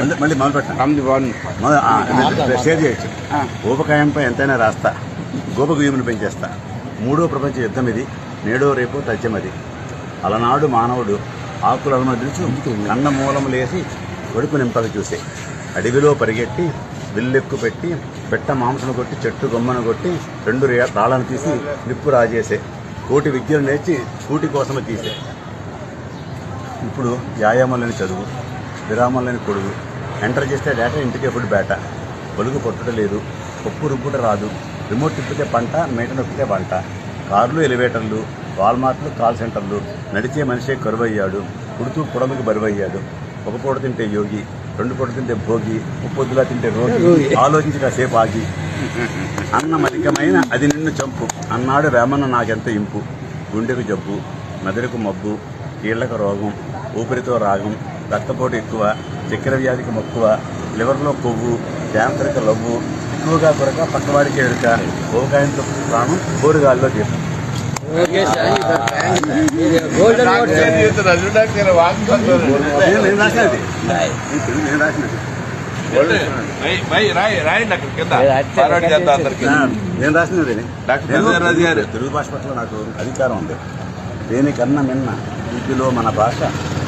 మళ్ళీ- మొదలు పెట్టండి షేర్ చేయొచ్చు. ఊపకాయంపై ఎంతైనా రాస్తా. గోపగుయ్యమును పెంచేస్తా. మూడో ప్రపంచ యుద్ధం ఇది నేడో రేపు తథ్యమది. అలనాడు మానవుడు ఆకులను మదిలిచు కన్న మూలము లేసి కడుపు నింపక చూసే. అడవిలో పరిగెట్టి విల్లెక్కు పెట్టి పెట్ట మాంసను కొట్టి చెట్టు గొమ్మను కొట్టి రెండు రే- రాళ్ళను తీసి నిప్పు రాజేసే. కోటి విద్యను నేర్చి కూటి కోసము తీసే. ఇప్పుడు వ్యాయామం లేని చదువు. విరామం లేని కొడుగు ఎంటర్ చేస్తే డేటా ఇంటికి ఎప్పుడు బేట. పొలుగు కొట్టుట లేదు. పప్పు రుబ్బుట రాదు. రిమోట్ తిప్పితే పంట మేట నొక్కితే పంట కార్లు ఎలివేటర్లు వాల్మార్ట్లు కాల్ సెంటర్లు. నడిచే మనిషే కరువయ్యాడు. పుడుతూ పొడముకి బరువయ్యాడు. ఒక పూట తింటే యోగి రెండు పూట తింటే భోగి ముప్పొద్దులా తింటే రోగి. ఆలోచించి కాసేపు ఆగి. అన్నమధికమైన అది నిన్ను చంపు. అన్నాడు వేమన్న నాకెంత ఇంపు. గుండెకు జబ్బు మెదడుకు మబ్బు కీళ్ళకు రోగం ఊపిరితో రాగం. రక్తపోటు ఎక్కువ చక్కెర వ్యాధికి మక్కువ లివర్లో కొవ్వు క్యాన్సర్కి లవ్వు ఎక్కువగా కొరక పక్కవాడికి ఎరుక ఓకాయంతో ప్రాణం కోరుగాల్లో దీపం నేను నేను రాసినది. తెలుగు భాష పట్ల నాకు అధికారం ఉంది. దేనికన్నా మిన్న వీటిలో మన భాష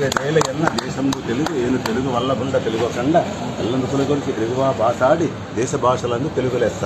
తెలుగు నేలగన్న దేశంబు తెలుగు ఏను తెలుగు వల్ల బుండ తెలుగు కండ ఎల్లందుకుల కొరికి తెలుగువా భాషాడి దేశ భాషలందు తెలుగు లెస్త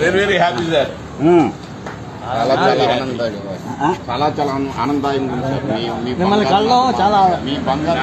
వెరీ వెరీ హ్యాపీ సార్. చాలా చాలా ఆనందదాయకం ఆ? చాలా చాలా మీ బంగారు